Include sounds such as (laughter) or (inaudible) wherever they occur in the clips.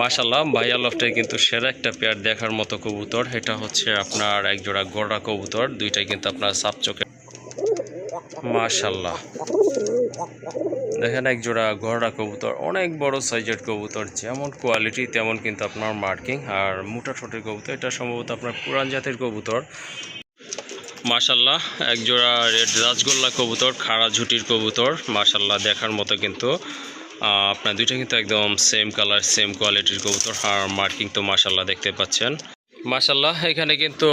মাশাল্লাহ ভাইয়া লফটে কিন্তু সেরা একটা পেয়ার দেখার মতো কবুতর। এটা হচ্ছে আপনার এক জোড়া গড়া কবুতর, দুইটাই কিন্তু আপনার সাপ চোখে। মাশাল্লাহ দেখেন এক জোড়া গড়া কবুতর, অনেক বড় সাইজের কবুতর, যেমন কোয়ালিটি তেমন কিন্তু আপনার মার্কিং আর মোটা ঠোঁটের কবুতর, এটা সম্ভবত আপনার পুরান জাতের কবুতর। মাশাল্লাহ এক জোড়া রেড রাজগোল্লা কবুতর, খাড়া ঝুটির কবুতর মাশাল্লাহ দেখার মতো কিন্তু আপনার দুইটা কিন্তু একদম সেম কালার সেম কোয়ালিটির কবুতর। আর মার্কিং তো মাসাল্লাহ দেখতে পাচ্ছেন। মাশাল্লাহ এখানে কিন্তু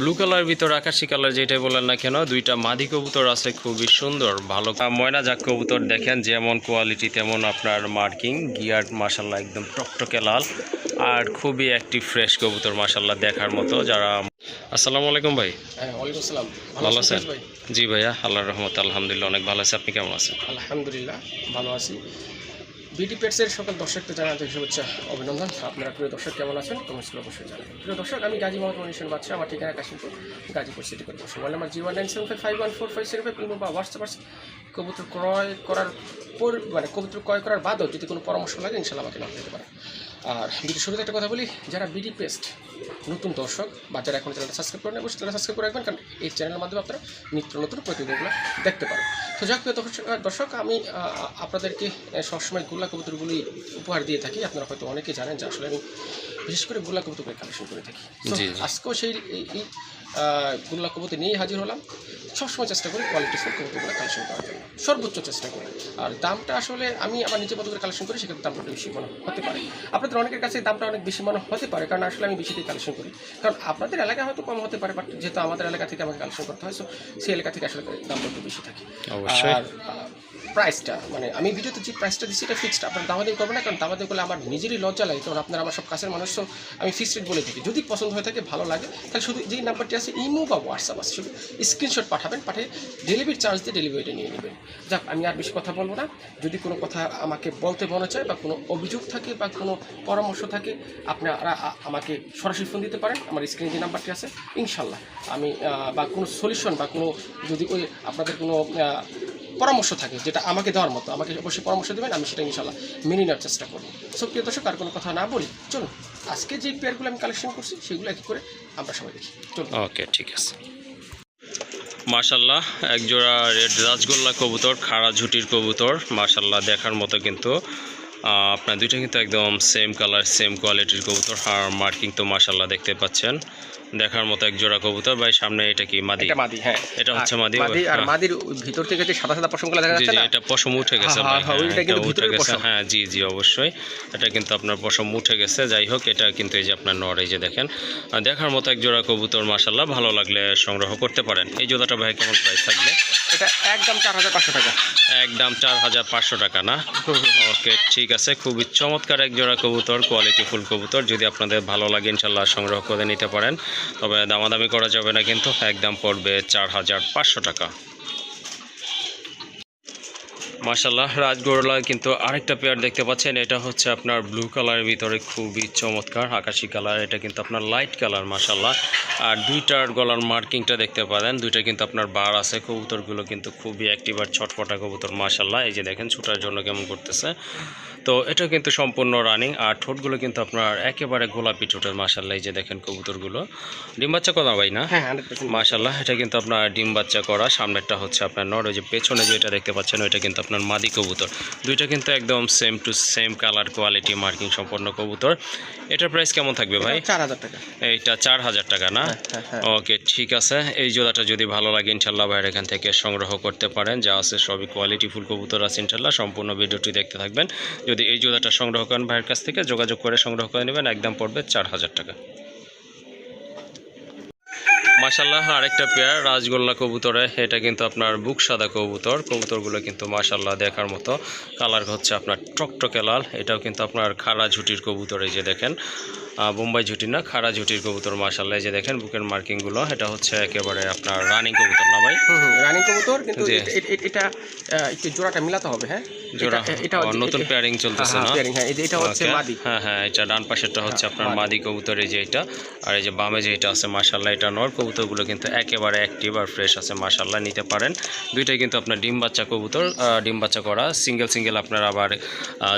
ব্লু কালার ভিতর আকাশি কালার যেটাই বলেন না কেন দুইটা মাদি কবুতর আছে খুবই সুন্দর ভালো। ময়না জাক কবুতর দেখেন যেমন কোয়ালিটি তেমন আপনার মার্কিং গিয়ার মাশাল্লাহ একদম টকটকে লাল আর খুবই একটি ফ্রেশ কবুতর মাশাল্লাহ দেখার মতো যারা আসসালামু আলাইকুম ভাই। হ্যাঁ ভালো আছেন জি ভাইয়া আল্লাহর রহমত আলহামদুলিল্লাহ অনেক ভালো আছে। আপনি কেমন আছেন? আলহামদুলিল্লাহ ভালো আছি। বিডি পেটসের সকল দর্শককে জানাতে শুভেচ্ছা, অভিনন্দন। আপনারা প্রিয় দর্শক কেমন আছেন? কমেন্টস করে অবশ্যই জানাবেন। প্রিয় দর্শক, আমি গাজী মোহাম্মদ মনীষণ বাচ্চা আমার ঠিকানা Kashimpur, Gazipur city corporation. Mobile আমার zero one nine seven five one four five seven বা হোয়াটসঅ্যাপ কবুতর ক্রয় করার পর মানে কবুতর ক্রয় করার বাদও যদি কোনো পরামর্শ লাগে ইনশাল্লাহ আমাকে নক দিতে পারেন আর ভিডিও শুরুতে একটা কথা বলি যারা বিডি পেস্ট নতুন দর্শক বা যারা এখন চ্যানেলটা সাবস্ক্রাইব করেন অবশ্যই চ্যানেল সাবস্ক্রাইব করে রাখবেন কারণ এই চ্যানেলের মাধ্যমে আপনারা নিত্য নতুন প্রতিনিধিগুলো দেখতে পারেন। তো যাক প্রিয় দর্শক আমি আপনাদেরকে সবসময় গোল্লা কবুতরগুলি উপহার দিয়ে থাকি। আপনারা হয়তো অনেকে জানেন যে আসলে আমি বিশেষ করে গোল্লা কবুতরগুলো কালেকশন করে থাকি। আজকেও সেই এই আহ, গোল্লা নিয়েই হাজির হলাম। সবসময় চেষ্টা করি কোয়ালিটিফুল কবুতরগুলো কালেকশন করার জন্য। সর্বোচ্চ চেষ্টা করি। আর দামটা আসলে আমি আমার নিজের মতো করে কালেকশন করি সেক্ষেত্রে দামটা একটু বেশি মনে হতে পারে। আপনাদের অনেকের কাছে দামটা অনেক বেশি মনে হতে পারে কারণ আসলে আমি বেশি দিয়ে কালেকশন করি। কারণ আপনাদের এলাকায় হয়তো কম হতে পারে বাট যেহেতু আমাদের এলাকা থেকে আমাকে কালেকশন করতে হয় সো সেই এলাকা থেকে আসলে দামটা একটু বেশি থাকে। আর প্রাইসটা মানে আমি ভিডিওতে যে প্রাইসটা দিচ্ছি এটা ফিক্সড আপনার দামাদি করবেন না, কারণ দামাদি করলে আমার নিজেরই লজ্জা লাগে, কারণ আপনার আমার সব কাছের মানুষ আমি ফিক্সড রেট বলে থাকি। যদি পছন্দ হয়ে থাকে, ভালো লাগে, তাহলে শুধু যেই নাম্বারটি আছে, ইমো বা হোয়াটসঅ্যাপ আছে, শুধু স্ক্রিনশট পাঠাবেন, পাঠিয়ে ডেলিভারি চার্জ দিয়ে ডেলিভারিটা নিয়ে নেবেন। যাক, আমি আর বেশি কথা বলব না। যদি কোনো কথা আমাকে বলতে মনে চায় বা কোনো অভিযোগ থাকে বা কোনো পরামর্শ থাকে, আপনারা আমাকে সরাসরি ফোন দিতে পারেন, আমার স্ক্রিনে যে নাম্বারটি আছে ইনশাল্লাহ আমি বা কোনো সলিউশন বা কোনো, যদি ওই আপনাদের কোনো পরামর্শ থাকে, যেটা আমাকে দেওয়ার মতো। আমাকে অবশ্যই পরামর্শ দেবেন, আমি সেটা ইনশাল্লাহ মেনে নেওয়ার চেষ্টা করব। সো প্রিয় দর্শক, আর কোনো কথা না বলি, চলুন, আজকে যে পেয়ারগুলো আমি কালেকশন করছি, সেগুলো এক করে আমরা সবাই দেখি। চলুন। ওকে ঠিক আছে। মাশাল্লাহ এক জোড়া রেড রাজগোল্লা কবুতর, খাড়া ঝুটির কবুতর মাশাল্লাহ দেখার মতো কিন্তু আপনার দুইটা কিন্তু একদম সেম কালার সেম কোয়ালিটির কবুতর। আর মার্কিং তো মাশাল্লাহ দেখতে পাচ্ছেন। দেখার মতো এক জোড়া কবুতর। ভাই সামনে এটা কি? মাদি। এটা মাদি হ্যাঁ। এটা হচ্ছে মাদি, মাদি আর হ্যাঁ। মাদির ভিতর থেকে যে সাদা সাদা পশমগুলো দেখা যাচ্ছে না? এটা পশম উঠে গেছে হ্যাঁ, ভাই। হ্যাঁ, ওইটা কিন্তু এটা ভিতরের গেছে পশম। হ্যাঁ জি জি অবশ্যই। এটা কিন্তু আপনার পশম উঠে গেছে। যাই হোক এটা কিন্তু এই যে আপনার নর এই যে দেখেন। দেখার মতো এক জোড়া কবুতর মাশাল্লাহ ভালো লাগলে সংগ্রহ করতে পারেন। এই জোড়াটা ভাই কেমন প্রাইস থাকবে? এটা একদম চার হাজার পাঁচশো টাকা। একদম চার হাজার পাঁচশো টাকা না? ওকে ঠিক আছে। খুবই চমৎকার এক জোড়া কবুতর কোয়ালিটি ফুল কবুতর। যদি আপনাদের ভালো লাগে ইনশাল্লাহ সংগ্রহ করে নিতে পারেন। তবে দামাদামি করা যাবে না কিন্তু একদম পড়বে চার হাজার পাঁচশো টাকা। মাশাল্লাহ রাজগোরলা কিন্তু আরেকটা পেয়ার দেখতে পাচ্ছেন। এটা হচ্ছে আপনার ব্লু কালারের ভিতরে খুবই চমৎকার, আকাশি কালার এটা কিন্তু আপনার লাইট কালার মাশাল্লাহ আর দুইটার গলার মার্কিংটা দেখতে পারেন। দুইটা কিন্তু আপনার বার আছে। কবুতরগুলো কিন্তু খুবই অ্যাক্টিভ আর ছটফটা কবুতর মাশাল্লাহ এই যে দেখেন, ছুটার জন্য কেমন করতেছে। তো এটা কিন্তু সম্পূর্ণ রানিং আর ঠোঁটগুলো কিন্তু আপনার একেবারে গোলাপি ঠোঁটের মাশাল্লাহ এই যে দেখেন কবুতরগুলো। ডিম বাচ্চা কথা ভাই না? হ্যাঁ মাশাল্লাহ এটা কিন্তু আপনার ডিম বাচ্চা করা সামনেরটা হচ্ছে আপনার নর ওই যে পেছনে যেটা দেখতে পাচ্ছেন ওইটা কিন্তু আপনার মাদি কবুতর। দুইটা কিন্তু একদম same to same colour quality marking সম্পন্ন কবুতর। এটার প্রাইস কেমন থাকবে ভাই? চার হাজার টাকা। এইটা চার হাজার টাকা না? হ্যাঁ, হ্যাঁ। ওকে ঠিক আছে। এই জোড়াটা যদি ভালো লাগে ইনশাল্লাহ ভাইয়ের এখান থেকে সংগ্রহ করতে পারেন। যা আছে সবই কোয়ালিটি ফুল কবুতর আছে ইনশাল্লাহ সম্পূর্ণ ভিডিওটি দেখতে থাকবেন। যদি এই জোড়াটা সংগ্রহ করেন ভাইয়ের কাছ থেকে, যোগাযোগ করে সংগ্রহ করে নেবেন। একদম পড়বে চার হাজার টাকা। মাশাল্লাহ আরেকটা পেয়ার রাজগোল্লা কবুতরে। এটা কিন্তু আপনার বুক সাদা কবুতর। কবুতরগুলো কিন্তু মাশাল্লাহ দেখার মতো। কালার হচ্ছে আপনার টকটকে লাল। এটাও কিন্তু আপনার খাড়া ঝুটির কবুতর এই যে দেখেন। বোম্বাই ঝুটি না খাড়া ঝুটির কবুতর মাশাল্লাহ এই যে দেখেন বুকের মার্কিংগুলো। এটা হচ্ছে একেবারে আপনার রানিং কবুতর না ভাই? রানিং কবুতর কিন্তু এটা- একটু জোড়াটা মিলাতে হবে হ্যাঁ? জোড়া এটা- এটা নতুন পেয়ারিং চলতেছে না? এটা হচ্ছে মাদি। হ্যাঁ হ্যাঁ এটা ডান পাশেরটা হচ্ছে হ্যাঁ, আপনার মাদি। কবুতর এই যে এটা। আর এই যে বামে যে এটা আছে মাশাল্লাহ এটা নর কবুতর। কবুতরগুলো কিন্তু একেবারে অ্যাক্টিভ আর ফ্রেশ আছে মাশাল্লাহ নিতে পারেন। দুইটাই কিন্তু আপনার ডিম বাচ্চা কবুতর ডিম বাচ্চা করা। সিঙ্গেল সিঙ্গেল আপনার আবার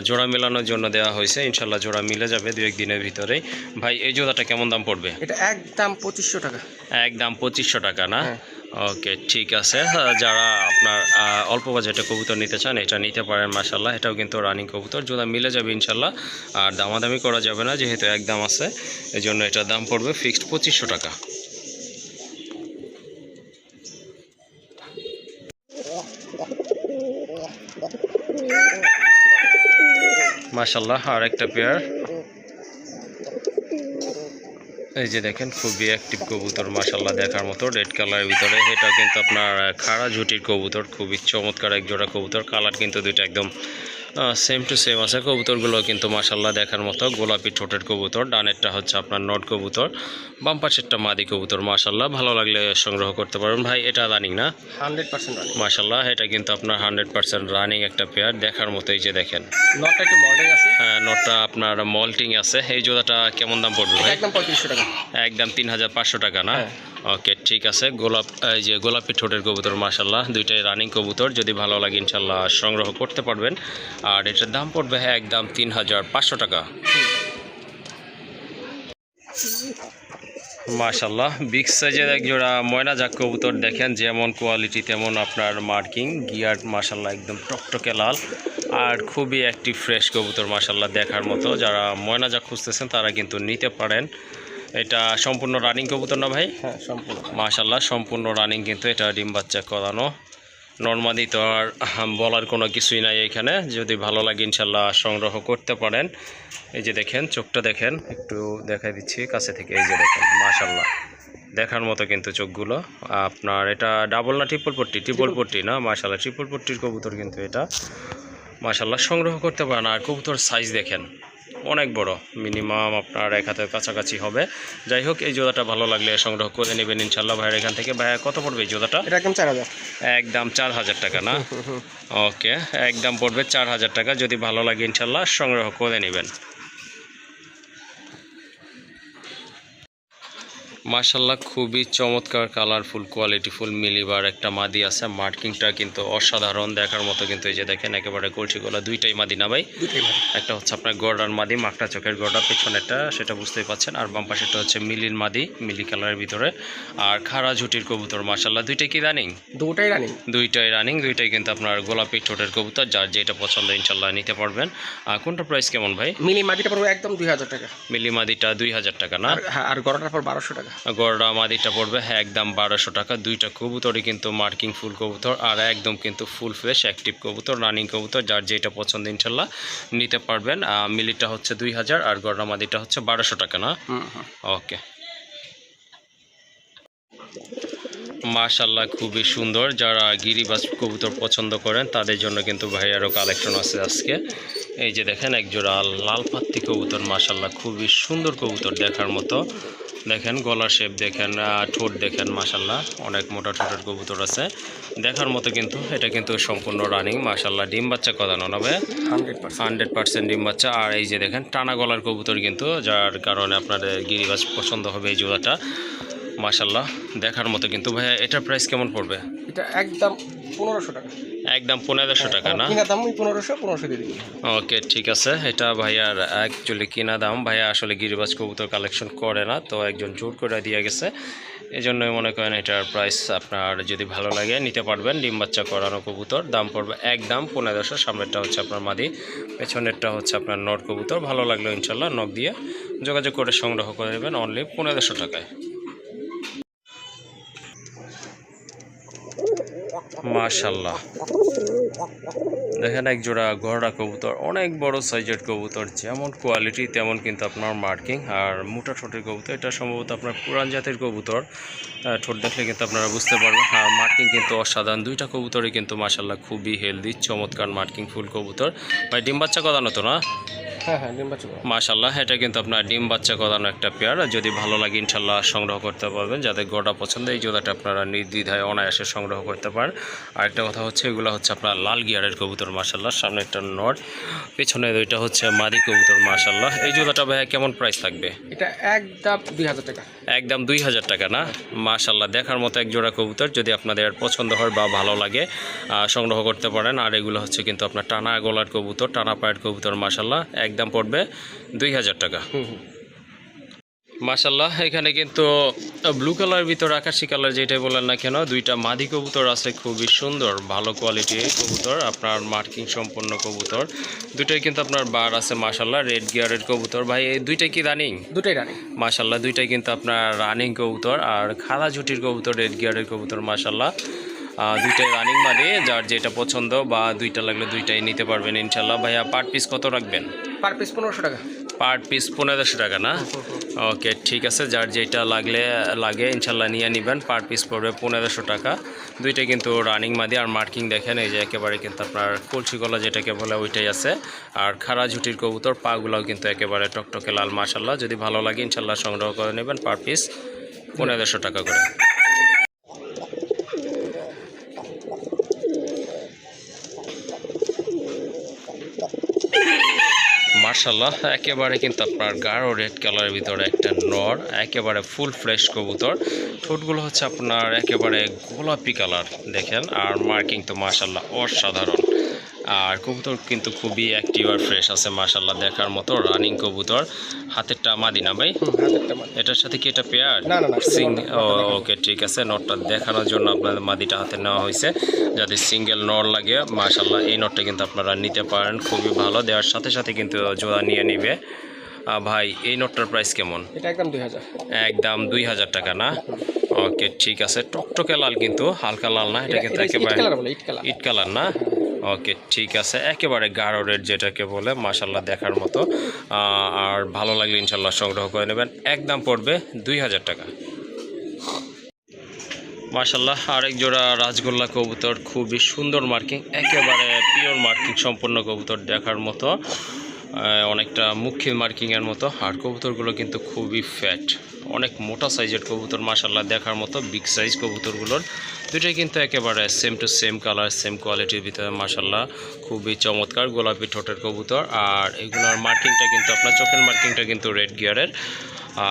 জোড়া মেলানোর জন্য দেওয়া হয়েছে। ইনশাল্লাহ জোড়া মিলে যাবে দু এক দিনের ভিতরেই ভাই এই জোড়াটা কেমন দাম পড়বে? এটা একদম পঁচিশশো টাকা। একদম পঁচিশশো টাকা না? হ্যাঁ। ওকে ঠিক আছে। যারা আপনার অল্প বাজেটে কবুতর নিতে চান এটা নিতে পারেন মাসাল্লাহ এটাও কিন্তু রানিং কবুতর। যদি মিলে যাবে ইনশাল্লাহ আর দামাদামি করা যাবে না যেহেতু একদম আছে এই জন্য এটার দাম পড়বে ফিক্সড পঁচিশশো টাকা। মাসাল্লাহ আর একটা পেয়ার এই যে দেখেন, খুবই অ্যাক্টিভ কবুতর মাসাল্লাহ দেখার মতো রেড কালারের ভিতরে। এটা কিন্তু আপনার, খাড়া ঝুটির কবুতর, খুবই চমৎকার এক জোড়া কবুতর। কালার কিন্তু দুইটা একদম সেম টু সেম আছে কবুতরগুলো কিন্তু মাসাল্লাহ দেখার মতো। গোলাপি ঠোঁটের কবুতর ডানেরটা হচ্ছে আপনার নট কবুতর বাম পাশেরটা মাদি কবুতর মাসাল্লাহ ভালো লাগলে সংগ্রহ করতে পারবেন। ভাই এটা রানিং না? হান্ড্রেড পার্সেন্ট মাসাল্লাহ এটা কিন্তু আপনার হান্ড্রেড পার্সেন্ট রানিং একটা পেয়ার দেখার মতোই যে দেখেন। নটটা একটু মডেল আছে। হ্যাঁ নটটা আপনার মল্টিং আছে। এই জোড়াটা কেমন দাম পড়বে একদম পঁয়ত্রিশশো টাকা। একদম তিন হাজার পাঁচশো টাকা না? হ্যাঁ। ওকে, ঠিক আছে। গোলাপ, এই যে গোলাপি ঠোঁটের কবুতর মাসাল্লাহ দুইটাই রানিং কবুতর। যদি ভালো লাগে ইনশাল্লাহ সংগ্রহ করতে পারবেন। আর এটার দাম পড়বে হ্যাঁ একদম তিন হাজার পাঁচশো টাকা। মাশাল্লাহ বিগ সাইজের এক জোড়া ময়না জাক কবুতর দেখেন, যেমন কোয়ালিটি তেমন আপনার মার্কিং গিয়ার মাশাল্লাহ একদম টকটকে লাল। আর খুবই একটি ফ্রেশ কবুতর মাশাল্লাহ দেখার মতো। যারা ময়না জাক খুঁজতেছেন, তারা কিন্তু নিতে পারেন। এটা সম্পূর্ণ রানিং কবুতর না ভাই? হ্যাঁ সম্পূর্ণ। মাশাল্লাহ সম্পূর্ণ রানিং কিন্তু এটা ডিম বাচ্চা করানো। নর্মালি তো আর বলার কোনো কিছুই নাই এখানে। যদি ভালো লাগে ইনশাল্লাহ সংগ্রহ করতে পারেন। এই যে দেখেন চোখটা দেখেন একটু দেখাই দিচ্ছি কাছে থেকে। এই যে দেখেন মাশাল্লাহ দেখার মতো কিন্তু চোখগুলো। আপনার এটা ডাবল না ট্রিপল পট্টি? ট্রিপল পট্টি না? মাশাল্লাহ ট্রিপল পট্টির কবুতর কিন্তু এটা। মাশাল্লাহ সংগ্রহ করতে পারেন। আর কবুতর সাইজ দেখেন। অনেক বড়। মিনিমাম আপনার এক হাতের কাছাকাছি হবে। যাই হোক এই জোদাটা ভালো লাগলে সংগ্রহ করে নেবেন ইনশাল্লাহ ভাইয়ের এখান থেকে। ভাইয়া কত পড়বে এই জোদাটা একদম চার হাজার। একদম চার হাজার টাকা না? ওকে একদম পড়বে চার হাজার টাকা। যদি ভালো লাগে ইনশাল্লাহ সংগ্রহ করে নেবেন। মাশাল্লাহ খুবই চমৎকার কালারফুল কোয়ালিটিফুল মিলিবার একটা মাদি আছে। মার্কিংটা কিন্তু অসাধারণ দেখার মতো কিন্তু এই যে দেখেন একেবারে কলসি গলা দুইটাই মাদি না ভাই? একটা হচ্ছে আপনার গড়ার মাদি মাকটা চোখের গড়া পেছনেরটা সেটা বুঝতেই পাচ্ছেন। আর বাম পাশেরটা হচ্ছে মিলির মাদি মিলি কালারের ভিতরে। আর খাড়া ঝুটির কবুতর মাশাল্লাহ দুইটাই কি রানিং দুটাই রানিং দুইটাই রানিং দুইটাই কিন্তু আপনার গোলাপি ঠোঁটের কবুতর যার যেটা পছন্দ ইনশাল্লাহ নিতে পারবেন। আর কোনটা প্রাইস কেমন ভাই? মিলি মাদিটা পড়বে একদম দুই হাজার টাকা। মিলি মাদিটা দুই হাজার টাকা না? আর হ্যাঁ আর গড়াটার পর বারোশো টাকা। গড়া মাদিটা পড়বে হ্যাঁ একদম বারোশো টাকা দুইটা কবুতরই কিন্তু মার্কিং ফুল কবুতর আর একদম কিন্তু ফুল ফ্রেশ অ্যাক্টিভ কবুতর রানিং কবুতর যার যেটা পছন্দ ইনশাল্লাহ নিতে পারবেন। মিলিটা হচ্ছে দুই হাজার আর গড়া মাদিটা হচ্ছে বারোশো টাকা না? ওকে। মাশাল্লাহ খুবই সুন্দর। যারা গিরিবাজ কবুতর পছন্দ করেন তাদের জন্য কিন্তু ভাইয়ারও কালেকশন আছে আজকে। এই যে দেখেন একজোড়া লাল পাত্তি কবুতর মাশাল্লাহ খুবই সুন্দর কবুতর দেখার মতো। দেখেন গলার শেপ দেখেন ঠোঁট দেখেন মাশাল্লাহ অনেক মোটা ঠোঁটের কবুতর আছে। দেখার মতো কিন্তু এটা কিন্তু সম্পূর্ণ রানিং মাশাল্লাহ ডিম বাচ্চা কদানো নবে ভাই? Hundred percent. হান্ড্রেড পার্সেন্ট ডিম বাচ্চা। আর এই যে দেখেন টানা গলার কবুতর কিন্তু যার কারণে আপনাদের গিরিবাজ পছন্দ হবে এই জোড়াটা। মাশাল্লাহ দেখার মতো কিন্তু। ভাইয়া এটার প্রাইস কেমন পড়বে? এটা একদম পনেরোশো টাকা। একদম পনেরোশো টাকা না? কিনা দাম পনেরোশো পনেরোশো দিয়ে দিবি। ওকে ঠিক আছে। এটা ভাইয়ার অ্যাকচুয়ালি কিনা দাম। ভাইয়া আসলে গিরিবাজ কবুতর কালেকশন করে না তো একজন জোর করে দিয়ে গেছে। এই জন্যই মনে করেন এটার প্রাইস আপনার যদি ভালো লাগে নিতে পারবেন। ডিম বাচ্চা করানো কবুতর দাম পড়বে একদম পনেরোশো। সামনেরটা হচ্ছে আপনার মাদি পেছনেরটা হচ্ছে আপনার নট কবুতর। ভালো লাগল ইনশাল্লাহ নখ দিয়ে যোগাযোগ করে সংগ্রহ করে নেবেন অনলি পনেরোশো টাকায়। মাশাল্লাহ দেখেন এক জোড়া গড়া কবুতর, অনেক বড় সাইজের কবুতর, যেমন কোয়ালিটি তেমন কিন্তু আপনার মার্কিং আর মোটা ঠোঁটের কবুতর, এটা সম্ভবত আপনার পুরান জাতের কবুতর। ঠোঁট দেখলে কিন্তু আপনারা বুঝতে পারবেন। আর মার্কিং কিন্তু অসাধারণ। দুইটা কবুতরই কিন্তু মাশাল্লাহ খুবই হেলদি চমৎকার মার্কিং ফুল কবুতর। ভাই, ডিম বাচ্চা কথা তো না? হ্যাঁ হ্যাঁ ডিম বাচ্চা মাশাল্লাহ এটা কিন্তু আপনার ডিম বাচ্চা করানো একটা পেয়ার। যদি ভালো লাগে ইনশাল্লাহ সংগ্রহ করতে পারবেন। যাদের গোটা পছন্দ এই জোড়াটা আপনারা নির্দ্বিধায় অনায়াসে সংগ্রহ করতে পারেন। আরেকটা কথা হচ্ছে এগুলো হচ্ছে আপনার লাল গিয়ারের কবুতর মাশাল্লাহ সামনে একটা নট পেছনে দুইটা হচ্ছে মাদি কবুতর মাশাল্লাহ এই জোড়াটা ভাইয়া কেমন প্রাইস থাকবে এটা একদম দুই হাজার টাকা। একদম দুই হাজার টাকা না? মাশাল্লাহ দেখার মতো এক জোড়া কবুতর। যদি আপনাদের পছন্দ হয় বা ভালো লাগে সংগ্রহ করতে পারেন। আর এগুলো হচ্ছে কিন্তু আপনার টানা গলার কবুতর টানা পায়ের কবুতর মাশাল্লাহ একদম পড়বে দুই হাজার টাকা। হুম এখানে কিন্তু ব্লু কালার ভিতর আকাশি কালার যেটাই বলেন না কেন দুইটা মাদি কবুতর আছে খুবই সুন্দর ভালো কোয়ালিটির কবুতর আপনার মার্কিং সম্পন্ন কবুতর। দুইটাই কিন্তু আপনার বার আছে মাশাল্লাহ রেড গিয়ারের কবুতর। ভাই এই দুইটাই কি রানিং দুটাই রানি মাশাল্লাহ দুইটাই কিন্তু আপনার রানিং কবুতর আর খালা ঝুটির কবুতর রেড গিয়ারের কবুতর মাশাল্লাহ আহ, দুইটাই রানিং মানে যার যেটা পছন্দ বা দুইটা লাগলে দুইটাই নিতে পারবেন ইনশাল্লাহ। ভাইয়া পার পিস কত রাখবেন? পার পিস পনেরোশো টাকা। পার পিস পনেরোশো টাকা না? ওকে ঠিক আছে যার যেটা লাগলে লাগে ইনশাল্লাহ নিয়ে নেবেন। পার পিস পড়বে পনেরোশো টাকা। দুইটা কিন্তু রানিং মাদি আর মার্কিং দেখেন এই যে একেবারে কিন্তু আপনার কলসি গলা যেটাকে বলে ওইটাই আছে। আর খাড়া ঝুটির কবুতর পাগুলাও কিন্তু একেবারে টকটকে লাল মাসাল্লাহ যদি ভালো লাগে ইনশাল্লাহ সংগ্রহ করে নেবেন পার পিস পনেরোশো টাকা করে। মার্শাল্লাহ একেবারে কিন্তু আপনার গাঢ় রেড কালারের ভিতরে একটা নর, একেবারে ফুল ফ্রেশ কবুতর। ঠোঁটগুলো হচ্ছে আপনার একেবারে গোলাপি কালার দেখেন, আর মার্কিং তো মার্শাল্লাহ অসাধারণ। আর কবুতর কিন্তু খুবই অ্যাক্টিভ আর ফ্রেশ আছে মার্শাল্লাহ দেখার মতো রানিং কবুতর। হাতেরটা মাদিনা ভাই? এটার সাথে কি এটা পেয়ার সিং ওকে ঠিক আছে নটটা দেখানোর জন্য আপনাদের মাদিটা হাতে নেওয়া হয়েছে। যাতে সিঙ্গেল নর লাগে মাশাল্লাহ এই নটটা কিন্তু আপনারা নিতে পারেন খুবই ভালো। দেওয়ার সাথে সাথে কিন্তু জোড়া নিয়ে নিবে। ভাই এই নটটার প্রাইস কেমন? এটা একদম দুই হাজার। একদম দুই হাজার টাকা না? ওকে ঠিক আছে টকটকে লাল কিন্তু হালকা লাল না এটা কিন্তু একেবারে ইট কালার। ইট কালার না? ওকে ঠিক আছে। একেবারে গাঢ় রেড যেটাকে বলে মাশাল্লাহ দেখার মতো। আর ভালো লাগলে ইনশাল্লাহ সংগ্রহ করে নেবেন। একদম পড়বে দুই হাজার টাকা। মাশাল্লাহ আরেক জোড়া রাজগোল্লা কবুতর, খুবই সুন্দর মার্কিং একেবারে পিওর মার্কিং সম্পূর্ণ কবুতর দেখার মতো। অনেকটা মুখী মার্কিংয়ের মতো। আর কবুতরগুলো কিন্তু খুবই ফ্যাট অনেক মোটা সাইজের কবুতর মাসাল্লাহ দেখার মতো বিগ সাইজ কবুতরগুলোর। দুটাই কিন্তু একেবারে same to same colour same কোয়ালিটির ভিতরে মাসাল্লাহ খুবই চমৎকার গোলাপি ঠোঁটের কবুতর। আর এগুলোর মার্কিংটা কিন্তু, আপনার চোখের মার্কিংটা কিন্তু রেড গিয়ারের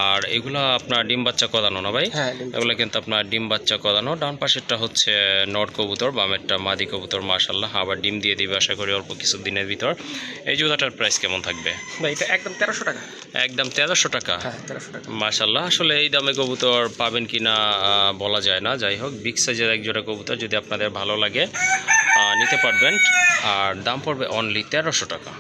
আর এগুলো আপনার ডিম বাচ্চা কদানো না ভাই? হ্যাঁ এগুলো কিন্তু আপনার ডিম বাচ্চা করানো ডান পাশেরটা হচ্ছে নট কবুতর বামেরটা মাদি কবুতর মাশাল্লাহ আবার ডিম দিয়ে দিবে আশা করি অল্প কিছু দিনের ভিতর। এই জুতাটার প্রাইস কেমন থাকবে? ভাই এটা একদম তেরোশো টাকা। একদম তেরোশো টাকা? হ্যাঁ মাশাল্লাহ আসলে এই দামে কবুতর পাবেন কি না বলা যায় না। যাই হোক বিগ সাইজের এক জোড়া কবুতর যদি আপনাদের ভালো লাগে নিতে পারবেন। আর দাম পড়বে অনলি তেরোশো টাকা।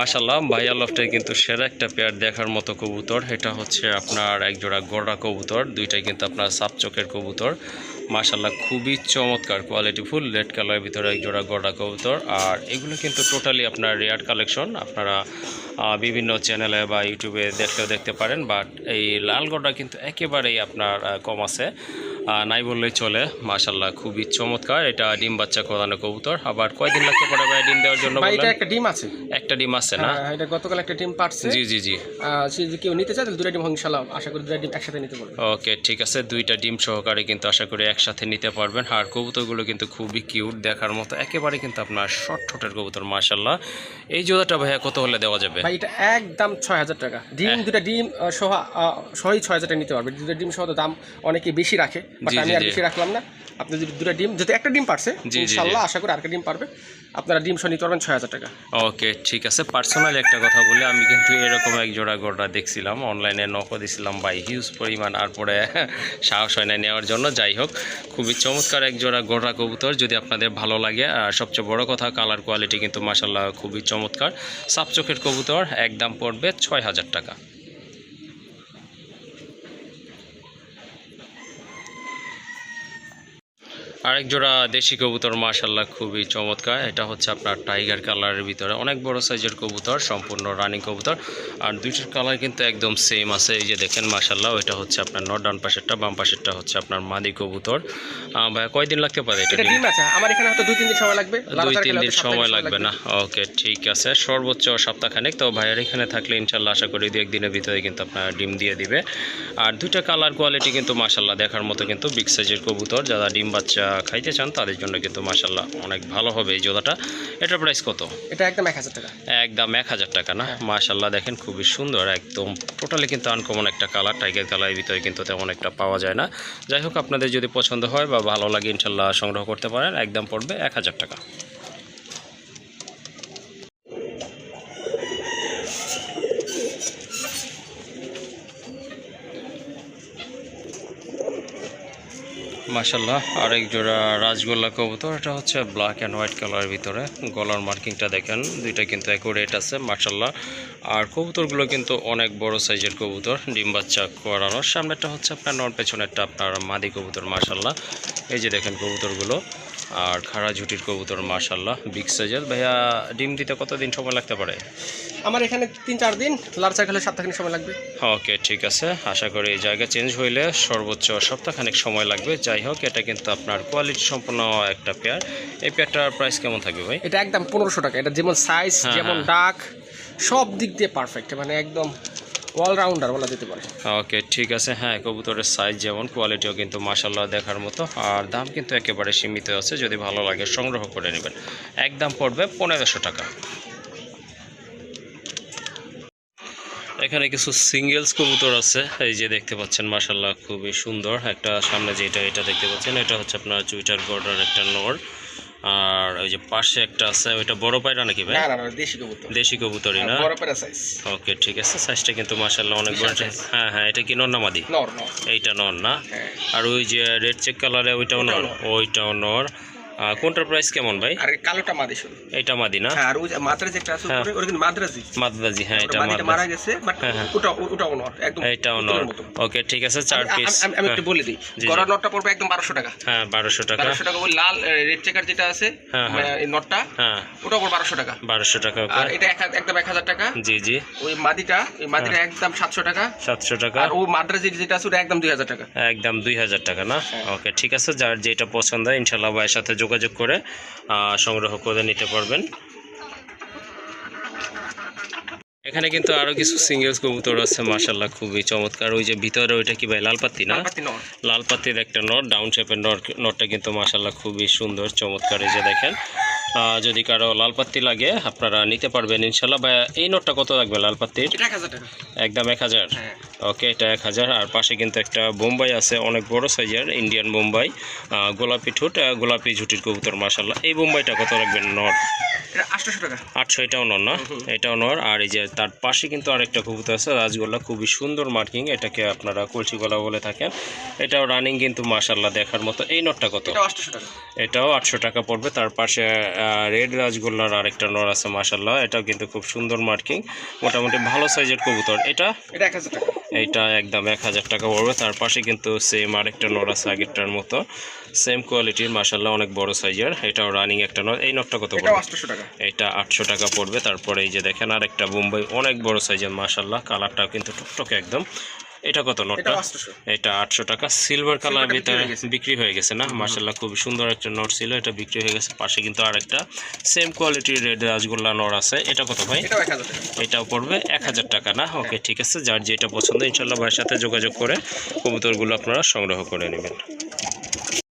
মাশাল্লাহ ভাইয়া লফটের কিন্তু সেরা একটা পেয়ার দেখার মতো কবুতর। এটা হচ্ছে আপনার এক জোড়া গড়া কবুতর, দুইটাই কিন্তু আপনার সাপ চোখের কবুতর। মাশাল্লাহ খুবই চমৎকার কোয়ালিটি ফুল রেড কালারের ভিতরে এক জোড়া গড়া কবুতর। আর এগুলো কিন্তু টোটালি আপনার রেয়ার কালেকশন আপনারা বিভিন্ন চ্যানেলে বা ইউটিউবে দেখলেও দেখতে পারেন বাট এই লাল গড়া কিন্তু একেবারেই আপনার কম আছে। নাই বললেই চলে। মাশাল্লাহ খুবই চমৎকার। এটা ডিম বাচ্চা করানো কবুতর। আবার কয়দিন লাগতে পারে ভাই ডিম দেওয়ার জন্য ভাই এটা একটা ডিম আছে। একটা ডিম আছে না? হ্যাঁ, এটা গতকাল একটা ডিম পারছে জি জি জি। যদি কেউ নিতে চায় তাহলে দুটা ডিম ইনশাল্লাহ আশা করি দুটা ডিম একসাথে নিতে পারবে। ওকে ঠিক আছে। দুইটা ডিম সহকারে কিন্তু আশা করি একসাথে নিতে পারবেন। আর কবুতরগুলো কিন্তু খুবই কিউট দেখার মতো। একেবারে কিন্তু আপনার শর্ট ঠোঁটের কবুতর মাশাল্লাহ এই জোড়াটা ভাইয়া কত হলে দেওয়া যাবে? ভাই এটা একদম ছয় হাজার টাকা। ডিম হ্যাঁ। দুটা ডিম সহ সহই ছয় হাজার টাকা নিতে পারবে। দুটা ডিম সহ তো দাম অনেকে বেশি রাখে। বাট আমি আর বেশি রাখলাম না। আপনি যদি দুটা ডিম যদি একটা ডিম পারছে। ইনশাল্লাহ আশা করি আরেকটা ডিম পারবে। আপনারা ডিম সহ নিতে পারবেন ছয় হাজার টাকা। ওকে ঠিক আছে। পার্সোনালি একটা কথা বলি আমি কিন্তু এরকম এক জোড়া গোড়া দেখছিলাম। অনলাইনে নকও দিছিলাম বাই হিউজ পরিমাণ আর পরে (laughs) সাহস হয় না নেওয়ার জন্য। যাই হোক খুবই চমৎকার এক জোড়া গোড়া কবুতর। যদি আপনাদের ভালো লাগে আর সবচেয়ে বড় কথা কালার কোয়ালিটি কিন্তু মাসাল্লাহ খুবই চমৎকার। সাপ চোখের কবুতর একদম পড়বে ছয় হাজার টাকা। আরেক জোড়া দেশি কবুতর মাশাল্লাহ খুবই চমৎকার। এটা হচ্ছে আপনার টাইগার কালারের ভিতরে। অনেক বড় সাইজের কবুতর সম্পূর্ণ রানিং কবুতর। আর দুইটার কালার কিন্তু একদম সেম আছে। এই যে দেখেন মাশাল্লাহ ওইটা হচ্ছে আপনার নর ডান পাশেরটা বাম পাশেরটা হচ্ছে আপনার মাদি কবুতর। ভাইয়া কয়দিন লাগতে পারে এটা এটা ডিম আছে। আমার এখানে হয়তো দুই তিন দিন সময় লাগবে। দুই তিন দিন সময় লাগবে না। ওকে ঠিক আছে। সর্বোচ্চ সপ্তাহখানেক। তো ভাইয়ার এখানে থাকলে ইনশাল্লাহ আশা করি দু একদিনের ভিতরে কিন্তু আপনার ডিম দিয়ে দিবে। আর দুইটা কালার কোয়ালিটি কিন্তু মাশাল্লাহ দেখার মতো কিন্তু বিগ সাইজের কবুতর। যারা ডিম বাচ্চা খাইতে চান তাদের জন্য কিন্তু মাসাল্লাহ অনেক ভালো হবে এই জোদাটা এটার প্রাইস কত? এটা একদম এক হাজার টাকা। একদম এক হাজার টাকা না? মাসাল্লাহ দেখেন খুবই সুন্দর একদম টোটালি কিন্তু আনকমন একটা কালার টাইগার কালারের ভিতরে কিন্তু তেমন একটা পাওয়া যায় না। যাই হোক আপনাদের যদি পছন্দ হয় বা ভালো লাগে ইনশাল্লাহ সংগ্রহ করতে পারেন একদম পড়বে এক হাজার টাকা। মাশাল্লাহ আরেক জোড়া রাজগোল্লা কবুতর, এটা হচ্ছে ব্ল্যাক অ্যান্ড হোয়াইট কালারের ভিতরে। গলার মার্কিংটা দেখেন, দুইটা কিন্তু অ্যাকুরেট আছে মাসাল্লাহ আর কবুতরগুলো কিন্তু অনেক বড় সাইজের কবুতর, ডিম বাচ্চা করানোর। সামনেটা হচ্ছে আপনার নন পেছনেরটা আপনার মাদি কবুতর মাসাল্লাহ এই যে দেখেন কবুতরগুলো। আর খাড়া ঝুটির কবুতর মাশাল্লাহ বিগ সাইজের ভাইয়া ডিম দিতে কতদিন সময় লাগতে পারে? আমার এখানে তিন চার দিন লাল চা খেলে সপ্তাহখানি সময় লাগবে। ওকে ঠিক আছে। আশা করি এই জায়গা চেঞ্জ হইলে সর্বোচ্চ সপ্তাহখানেক সময় লাগবে। যাই হোক এটা কিন্তু আপনার কোয়ালিটি সম্পন্ন একটা পেয়ার এই পেয়ারটার প্রাইস কেমন থাকবে ভাই? এটা একদম পনেরোশো টাকা। এটা যেমন সাইজ হ্যাঁ, যেমন হ্যাঁ। ডাক সব দিক দিয়ে পারফেক্ট মানে একদম অলরাউন্ডার বলা যেতে পারে। ওকে ঠিক আছে। হ্যাঁ কবুতরের সাইজ যেমন কোয়ালিটিও কিন্তু মাসাল্লাহ দেখার মতো। আর দাম কিন্তু একেবারে সীমিত আছে, যদি ভালো লাগে সংগ্রহ করে নেবেন। একদম পড়বে পনেরোশো টাকা। এখানে কিছু সিঙ্গেলস কবুতর আছে। এই যে দেখতে পাচ্ছেন মাসাল্লাহ খুবই সুন্দর। একটা সামনে যেটা, এটা দেখতে পাচ্ছেন, এটা হচ্ছে আপনার চুইটার গর্ডার একটা নর। আর ওই যে পাশে একটা আছে ওইটা বড় পায়রা নাকি ভাই? না না না দেশি কবুতর। দেশি কবুতরই না? বড় পায়রা সাইজ ওকে ঠিক আছে। সাইজটা কিন্তু মাশাআল্লাহ অনেক বড়। হ্যাঁ হ্যাঁ এটা কি নর না মাদি? নর নর। এইটা নর না? হ্যাঁ। আর ওই যে রেড চেক কালারে ওইটাও নর। ওইটাও নর। কোনটার প্রাইস কেমন ভাই? আর কালোটা মাদি শুধু এইটা মাদি না? হ্যাঁ আর ওই মাদ্রাজ একটা আছে হ্যাঁ। উপরে ওটা কিন্তু মাদ্রাজি। মাদ্রাজি হ্যাঁ এটা মাদিটা মারা গেছে বাট হ্যাঁ, হ্যাঁ। ওটা ওটাও নর একদম এইটাও নর পুতুলের মতো। ওকে ঠিক আছে চার পিস আমি- একটু বলে দিই জি। গড়ার নটটা পড়বে একদম বারোশো টাকা। হ্যাঁ বারোশো টাকা। বারোশো টাকা ওই লাল রেড চেকার যেটা আছে হ্যাঁ, হ্যাঁ। এই নটটা হ্যাঁ। ওটা পড়বে বারোশো টাকা। বারোশো টাকা আর এটা একদম এক হাজার টাকা। জি জি। ওই মাদিটা ওই মাদিটা একদম সাতশো টাকা। সাতশো টাকা। আর ও মাদ্রাজি যেটা আছে ওটা একদম দুই হাজার টাকা। একদম দুই হাজার টাকা না? হ্যাঁ। ওকে ঠিক আছে যার যেটা পছন্দ হয় ইনশাল্লাহ ভাইয়ের সাথে যোগাযোগ করে সংগ্রহ করে নিতে পারবেন। এখানে কিন্তু আরও কিছু সিঙ্গেলস কবুতর আছে মার্শাল্লাহ খুবই চমৎকার। ওই যে ভিতরে ওইটা কি ভাই লালপাত্তি না? লালপাতির লাল পাতির একটা নট ডাউন শেপের নট নটটা কিন্তু মাশাল্লাহ খুবই সুন্দর চমৎকার এই যে দেখেন। যদি কারও লাল পাত্তি লাগে আপনারা নিতে পারবেন ইনশাল্লাহ। বা এই নোটটা কত লাগবে লাল পাত্তির একদম এক হাজার? হ্যাঁ। ওকে এটা এক হাজার। আর পাশে কিন্তু একটা বোম্বাই আছে অনেক বড় সাইজের ইন্ডিয়ান বোম্বাই। গোলাপি ঠোঁট গোলাপি ঝুটির কবুতর মাশাল্লাহ এই বোম্বাইটা কত আটশোশো টাকা। আটশো এটাও নর না? এটাও নর। আর এই যে তার পাশে কিন্তু আরেকটা কবুতর আছে রাজগোল্লা। খুবই সুন্দর মার্কিং এটাকে আপনারা কলসি গলা বলে থাকেন। এটাও রানিং কিন্তু মাশাল্লাহ দেখার মতো। এই নটটা কত? এটাও আটশো টাকা পড়বে। তার পাশে রেড রাজগোল্লার আরেকটা নর আছে মাশাল্লাহ এটাও কিন্তু খুব সুন্দর মার্কিং। মোটামুটি ভালো সাইজের কবুতর। এটা? এটা একদম এক হাজার টাকা পড়বে। তার পাশে কিন্তু সেম আরেকটা নর আছে আগেরটার মতো। সেম কোয়ালিটির মাশাল্লাহ অনেক বড় সাইজের। এটাও রানিং একটা নর। এই নটটা কত পড়বে? এটা আটশো টাকা পড়বে। তারপরে এই যে দেখেন আরেকটা বোম্বাই অনেক বড় সাইজের মাশাল্লাহ কালারটাও কিন্তু টুকটকে একদম এটা কত নোটটা? এটা আটশো টাকা। সিলভার কালার ভিতরে বিক্রি হয়ে গেছে। না? মার্শাল্লাহ খুব সুন্দর একটা নোট ছিল। এটা বিক্রি হয়ে গেছে। পাশে কিন্তু আরেকটা সেম কোয়ালিটির রেড রাজগোল্লা নোট আছে। এটা কত ভাই? এটাও পড়বে এক হাজার টাকা না? ওকে ঠিক আছে। যার যেটা পছন্দ ইনশাল্লাহ ভাইয়ের সাথে যোগাযোগ করে কবুতরগুলো আপনারা সংগ্রহ করে নেবেন।